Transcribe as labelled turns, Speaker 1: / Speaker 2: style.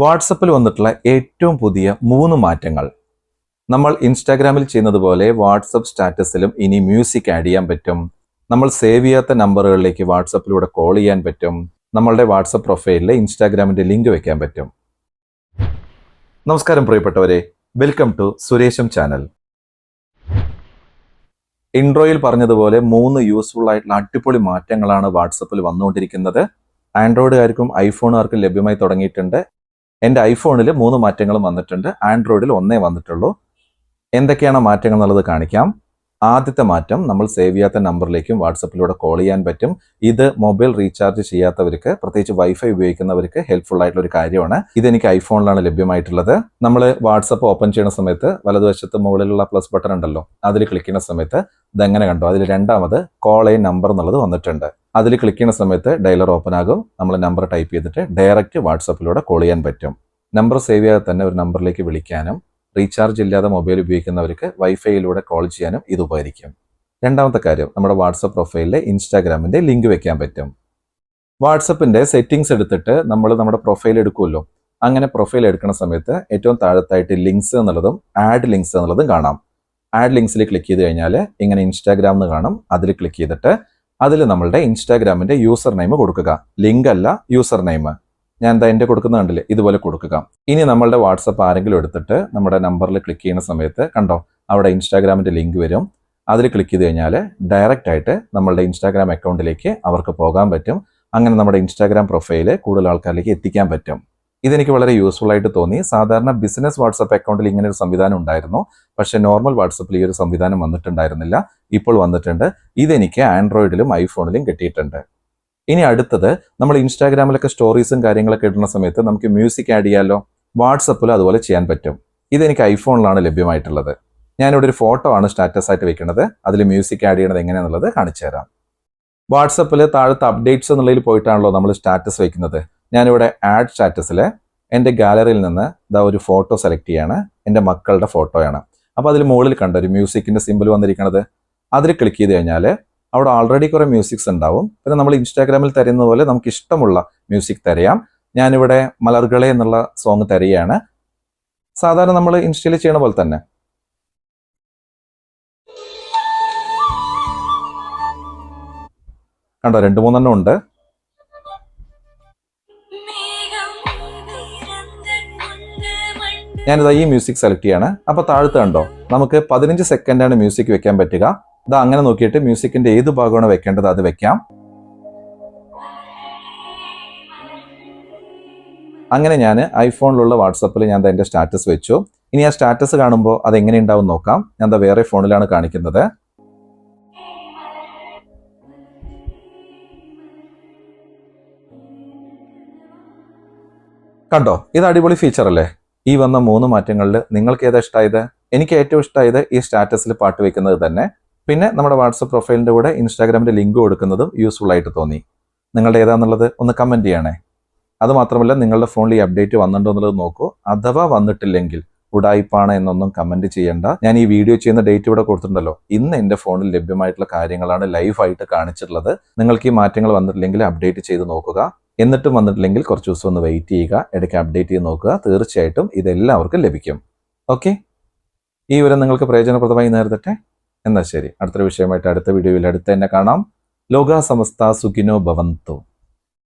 Speaker 1: വാട്സപ്പിൽ വന്നിട്ടുള്ള ഏറ്റവും പുതിയ മൂന്ന് മാറ്റങ്ങൾ. നമ്മൾ ഇൻസ്റ്റാഗ്രാമിൽ ചെയ്യുന്നത് പോലെ വാട്സപ്പ് സ്റ്റാറ്റസിലും ഇനി മ്യൂസിക് ആഡ് ചെയ്യാൻ പറ്റും. നമ്മൾ സേവ് ചെയ്യാത്ത നമ്പറുകളിലേക്ക് വാട്സപ്പിലൂടെ കോൾ ചെയ്യാൻ പറ്റും. നമ്മളുടെ വാട്സപ്പ് പ്രൊഫൈലിൽ ഇൻസ്റ്റാഗ്രാമിന്റെ ലിങ്ക് വെക്കാൻ പറ്റും. നമസ്കാരം പ്രിയപ്പെട്ടവരെ. Welcome to സുരേഷം channel. ഇൻട്രോയിൽ പറഞ്ഞതുപോലെ മൂന്ന് യൂസ്ഫുൾ ആയിട്ടുള്ള അടിപൊളി മാറ്റങ്ങളാണ് വാട്സപ്പിൽ വന്നുകൊണ്ടിരിക്കുന്നത്. ആൻഡ്രോയിഡുകാർക്കും ഐഫോണുകാർക്കും ലഭ്യമായി തുടങ്ങിയിട്ടുണ്ട്. എന്റെ ഐഫോണിൽ മൂന്ന് മാറ്റങ്ങളും വന്നിട്ടുണ്ട്. ആൻഡ്രോയിഡിൽ ഒന്നേ വന്നിട്ടുള്ളൂ. എന്തൊക്കെയാണ് മാറ്റങ്ങൾ എന്നുള്ളത് കാണിക്കാം. ആദ്യത്തെ മാറ്റം നമ്മൾ സേവ് ചെയ്യാത്ത നമ്പറിലേക്കും വാട്സപ്പിലൂടെ കോൾ ചെയ്യാൻ പറ്റും. ഇത് മൊബൈൽ റീചാർജ് ചെയ്യാത്തവർക്ക് പ്രത്യേകിച്ച് വൈഫൈ ഉപയോഗിക്കുന്നവർക്ക് ഹെൽപ്ഫുൾ ആയിട്ടുള്ള ഒരു കാര്യമാണ്. ഇതെനിക്ക് ഐഫോണിലാണ് ലഭ്യമായിട്ടുള്ളത്. നമ്മൾ വാട്സപ്പ് ഓപ്പൺ ചെയ്യുന്ന സമയത്ത് വലതുവശത്ത് മുകളിലുള്ള പ്ലസ് ബട്ടൺ ഉണ്ടല്ലോ അതിൽ ക്ലിക്ക് ചെയ്യുന്ന സമയത്ത് ഇതെങ്ങനെ കണ്ടോ? അതിൽ രണ്ടാമത് കോൾ എ നമ്പർ എന്നുള്ളത് വന്നിട്ടുണ്ട്. അതിൽ ക്ലിക്ക് ചെയ്യുന്ന സമയത്ത് ഡയലർ ഓപ്പൺ ആകും. നമ്മൾ നമ്പർ ടൈപ്പ് ചെയ്തിട്ട് ഡയറക്റ്റ് വാട്സപ്പിലൂടെ കോൾ ചെയ്യാൻ പറ്റും. നമ്പർ സേവ് ചെയ്യാതെ തന്നെ ഒരു നമ്പറിലേക്ക് വിളിക്കാനും റീചാർജ് ഇല്ലാതെ മൊബൈൽ ഉപയോഗിക്കുന്നവർക്ക് വൈഫൈയിലൂടെ കോൾ ചെയ്യാനും ഇത് ഉപകരിക്കും. രണ്ടാമത്തെ കാര്യം നമ്മുടെ വാട്സപ്പ് പ്രൊഫൈലിൽ ഇൻസ്റ്റാഗ്രാമിന്റെ ലിങ്ക് വെക്കാൻ പറ്റും. വാട്സപ്പിന്റെ സെറ്റിംഗ്സ് എടുത്തിട്ട് നമ്മൾ നമ്മുടെ പ്രൊഫൈൽ എടുക്കുമല്ലോ. അങ്ങനെ പ്രൊഫൈൽ എടുക്കുന്ന സമയത്ത് ഏറ്റവും താഴത്തായിട്ട് ലിങ്ക്സ് എന്നുള്ളതും ആഡ് ലിങ്ക്സ് എന്നുള്ളതും കാണാം. ആഡ് ലിങ്ക്സിൽ ക്ലിക്ക് ചെയ്ത് കഴിഞ്ഞാൽ ഇങ്ങനെ ഇൻസ്റ്റാഗ്രാം എന്ന് കാണും. അതിൽ ക്ലിക്ക് ചെയ്തിട്ട് അതിൽ നമ്മളുടെ ഇൻസ്റ്റാഗ്രാമിന്റെ യൂസർ നെയിം കൊടുക്കുക. ലിങ്ക് അല്ല യൂസർ നെയിം ഞാൻ എന്താ എന്റെ കൊടുക്കുന്ന കണ്ടില്ലേ? ഇതുപോലെ കൊടുക്കുക. ഇനി നമ്മളുടെ വാട്സപ്പ് ആരെങ്കിലും എടുത്തിട്ട് നമ്മുടെ നമ്പറിൽ ക്ലിക്ക് ചെയ്യുന്ന സമയത്ത് കണ്ടോ? അവിടെ ഇൻസ്റ്റാഗ്രാമിന്റെ ലിങ്ക് വരും. അതിൽ ക്ലിക്ക് ചെയ്ത് കഴിഞ്ഞാൽ ഡയറക്റ്റ് ആയിട്ട് നമ്മളുടെ ഇൻസ്റ്റാഗ്രാം അക്കൗണ്ടിലേക്ക് അവർക്ക് പോകാൻ പറ്റും. അങ്ങനെ നമ്മുടെ ഇൻസ്റ്റാഗ്രാം പ്രൊഫൈൽ കൂടുതൽ ആൾക്കാരിലേക്ക് എത്തിക്കാൻ പറ്റും. ഇതെനിക്ക് വളരെ യൂസ്ഫുൾ ആയിട്ട് തോന്നി. സാധാരണ ബിസിനസ് വാട്സപ്പ് അക്കൗണ്ടിൽ ഇങ്ങനെ ഒരു സംവിധാനം ഉണ്ടായിരുന്നു. പക്ഷെ നോർമൽ വാട്സപ്പിൽ ഈ ഒരു സംവിധാനം വന്നിട്ടുണ്ടായിരുന്നില്ല. ഇപ്പോൾ വന്നിട്ടുണ്ട്. ഇതെനിക്ക് ആൻഡ്രോയിഡിലും ഐഫോണിലും കിട്ടിയിട്ടുണ്ട്. ഇനി അടുത്തത് നമ്മൾ ഇൻസ്റ്റാഗ്രാമിലൊക്കെ സ്റ്റോറീസും കാര്യങ്ങളൊക്കെ ഇടുന്ന സമയത്ത് നമുക്ക് മ്യൂസിക് ആഡ് ചെയ്യാമല്ലോ വാട്സപ്പിൽ അതുപോലെ ചെയ്യാൻ പറ്റും. ഇതെനിക്ക് ഐഫോണിലാണ് ലഭ്യമായിട്ടുള്ളത്. ഞാനിവിടെ ഒരു ഫോട്ടോ ആണ് സ്റ്റാറ്റസ് ആയിട്ട് വെക്കുന്നത്. അതിൽ മ്യൂസിക് ആഡ് ചെയ്യണത് എങ്ങനെയാണെന്നുള്ളത് കാണിച്ചു തരാം. വാട്സപ്പിൽ താഴത്തെ അപ്ഡേറ്റ്സ് എന്നുള്ളതിൽ പോയിട്ടാണല്ലോ നമ്മൾ സ്റ്റാറ്റസ് വെക്കുന്നത്. ഞാനിവിടെ ആഡ് സ്റ്റാറ്റസിൽ എന്റെ ഗാലറിയിൽ നിന്ന് ഇതാ ഒരു ഫോട്ടോ സെലക്ട് ചെയ്യാണ്. എന്റെ മക്കളുടെ ഫോട്ടോയാണ് അപ്പോൾ അതിൽ മുകളിൽ കണ്ട ഒരു മ്യൂസിക്കിന്റെ സിമ്പിൾ വന്നിരിക്കുന്നത് അതിൽ ക്ലിക്ക് ചെയ്ത് കഴിഞ്ഞാൽ അവിടെ ഓൾറെഡി കുറേ മ്യൂസിക്സ് ഉണ്ടാവും. പിന്നെ നമ്മൾ ഇൻസ്റ്റാഗ്രാമിൽ തരുന്ന പോലെ നമുക്ക് ഇഷ്ടമുള്ള മ്യൂസിക് തരയാം. ഞാനിവിടെ മലർകളെ എന്നുള്ള സോങ് തരികയാണ്. സാധാരണ നമ്മൾ ഇൻസ്റ്റയിൽ ചെയ്യണ പോലെ തന്നെ. കണ്ടോ രണ്ട് മൂന്നെണ്ണം ഉണ്ട്. ഞാനിതാ ഈ മ്യൂസിക് സെലക്ട് ചെയ്യാണ്. അപ്പൊ താഴത്ത് കണ്ടോ നമുക്ക് പതിനഞ്ച് സെക്കൻഡാണ് മ്യൂസിക് വെക്കാൻ പറ്റുക. ഇതാ അങ്ങനെ നോക്കിയിട്ട് മ്യൂസിക്കിന്റെ ഏത് ഭാഗമാണ് വെക്കേണ്ടത് അത് വെക്കാം. അങ്ങനെ ഞാൻ ഐഫോണിലുള്ള വാട്സപ്പിൽ ഞാൻ എന്റെ സ്റ്റാറ്റസ് വെച്ചു. ഇനി ആ സ്റ്റാറ്റസ് കാണുമ്പോൾ അത് എങ്ങനെ ഉണ്ടാവും നോക്കാം. ഞാൻ വേറെ ഫോണിലാണ് കാണിക്കുന്നത്. കണ്ടോ? ഇത് അടിപൊളി ഫീച്ചർ അല്ലേ? ഈ വന്ന മൂന്ന് മാറ്റങ്ങളിൽ നിങ്ങൾക്ക് ഏതാ ഇഷ്ടമായത് എനിക്ക് ഏറ്റവും ഇഷ്ടമായത് ഈ സ്റ്റാറ്റസിൽ പാട്ട് വെക്കുന്നത് തന്നെ. പിന്നെ നമ്മുടെ വാട്സപ്പ് പ്രൊഫൈലിന്റെ കൂടെ ഇൻസ്റ്റാഗ്രാമിന്റെ ലിങ്ക് കൊടുക്കുന്നതും യൂസ്ഫുൾ ആയിട്ട് തോന്നി. നിങ്ങളുടെ ഏതാന്നുള്ളത് ഒന്ന് കമന്റ് ചെയ്യണേ. അതുമാത്രമല്ല നിങ്ങളുടെ ഫോണിൽ ഈ അപ്ഡേറ്റ് വന്നിട്ടുണ്ടോ എന്നുള്ളത് നോക്കൂ. അഥവാ വന്നിട്ടില്ലെങ്കിൽ ഉടായിപ്പാണ് എന്നൊന്നും കമന്റ് ചെയ്യേണ്ട. ഞാൻ ഈ വീഡിയോ ചെയ്യുന്ന ഡേറ്റ് ഇവിടെ കൊടുത്തിട്ടുണ്ടല്ലോ. ഇന്ന് എന്റെ ഫോണിൽ ലഭ്യമായിട്ടുള്ള കാര്യങ്ങളാണ് ലൈവായിട്ട് കാണിച്ചിട്ടുള്ളത്. നിങ്ങൾക്ക് ഈ മാറ്റങ്ങൾ വന്നിട്ടില്ലെങ്കിൽ അപ്ഡേറ്റ് ചെയ്ത് നോക്കുക. എന്നിട്ടും വന്നിട്ടില്ലെങ്കിൽ കുറച്ച് ദിവസം ഒന്ന് വെയിറ്റ് ചെയ്യുക ഇടയ്ക്ക് അപ്ഡേറ്റ് ചെയ്ത് നോക്കുക. തീർച്ചയായിട്ടും ഇതെല്ലാവർക്കും ലഭിക്കും. ഓക്കെ ഈ വിവരം നിങ്ങൾക്ക് പ്രയോജനപ്രദമായി നേരിടട്ടെ എന്നാൽ ശരി. അടുത്തൊരു വിഷയമായിട്ട് അടുത്ത വീഡിയോയിൽ അടുത്ത് തന്നെ കാണാം. ലോക സമസ്ത സുഖിനോ ഭവന്തു.